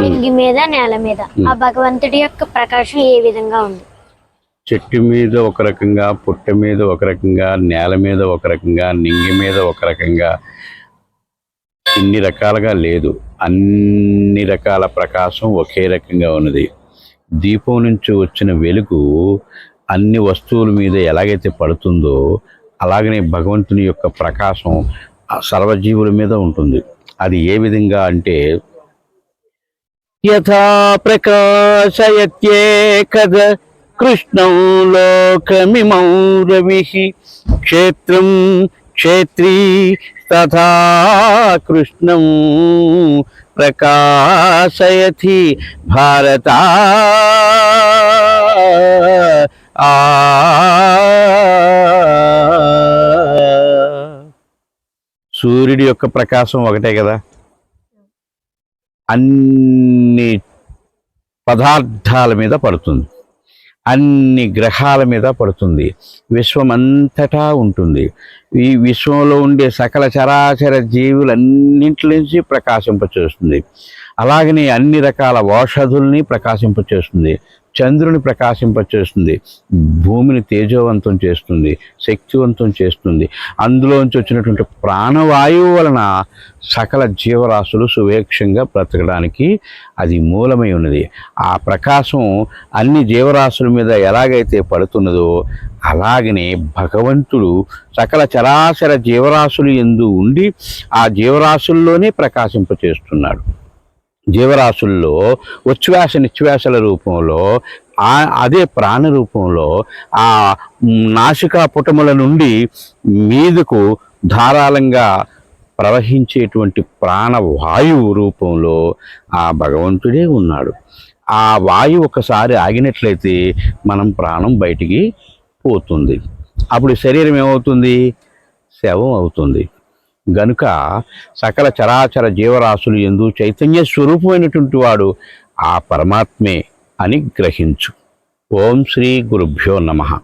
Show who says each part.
Speaker 1: నింగి మీద నేల మీద. ఆ భగవంతుడి యొక్క ప్రకాశం ఏ విధంగా ఉంది?
Speaker 2: చెట్టు మీద ఒక రకంగా పుట్ట మీద ఒక రకంగా నేల మీద ఒక రకంగా నింగి మీద ఒక రకంగా ఇన్ని రకాలుగా లేదు. అన్ని రకాల ప్రకాశం ఒకే రకంగా ఉన్నది. దీపం నుంచి వచ్చిన వెలుగు అన్ని వస్తువుల మీద ఎలాగైతే పడుతుందో అలాగనే భగవంతుని యొక్క ప్రకాశం సర్వజీవుల మీద ఉంటుంది. అది ఏ విధంగా అంటే యథా ప్రకాశయత్యేకద కృష్ణం లోకమిమౌ రవి క్షేత్రం క్షేత్రీ తథా కృష్ణం ప్రకాశయతి భారత. ఆ. సూర్యుడి యొక్క ప్రకాశం ఒకటే కదా? అన్ని పదార్థాల మీద పడుతుంది. అన్ని గ్రహాల మీద పడుతుంది. విశ్వమంతటా ఉంటుంది. ఈ విశ్వంలో ఉండే సకల చరాచర జీవులన్నింటి నుంచి ప్రకాశింపచేస్తుంది. అలాగనే అన్ని రకాల ఔషధుల్ని ప్రకాశింపచేస్తుంది. చంద్రుని ప్రకాశింపచేస్తుంది. భూమిని తేజోవంతం చేస్తుంది. శక్తివంతం చేస్తుంది. అందులోంచి వచ్చినటువంటి ప్రాణవాయువు వలన సకల జీవరాశులు సువేక్షంగా బ్రతకడానికి అది మూలమై ఉన్నది. ఆ ప్రకాశం అన్ని జీవరాశుల మీద ఎలాగైతే పడుతున్నదో అలాగనే భగవంతుడు సకల చరాచర జీవరాశులు ఎందు ఉండి ఆ జీవరాశుల్లోనే ప్రకాశింపచేస్తున్నాడు. జీవరాశుల్లో ఉచ్ఛ్వాస నిశ్వాసల రూపంలో ఆ అదే ప్రాణ రూపంలో ఆ నాసికా పుటముల నుండి మీదకు ధారాళంగా ప్రవహించేటువంటి ప్రాణవాయువు రూపంలో ఆ భగవంతుడే ఉన్నాడు. ఆ వాయువు ఒకసారి ఆగినట్లయితే మనం ప్రాణం బయటికి పోతుంది. అప్పుడు శరీరం ఏమవుతుంది? శవం అవుతుంది. గనుక సకల చరాచర జీవరాశులు ఎందు చైతన్య స్వరూపమైనటువంటి వాడు ఆ పరమాత్మే అని గ్రహించు. ఓం శ్రీ గురుభ్యో నమః.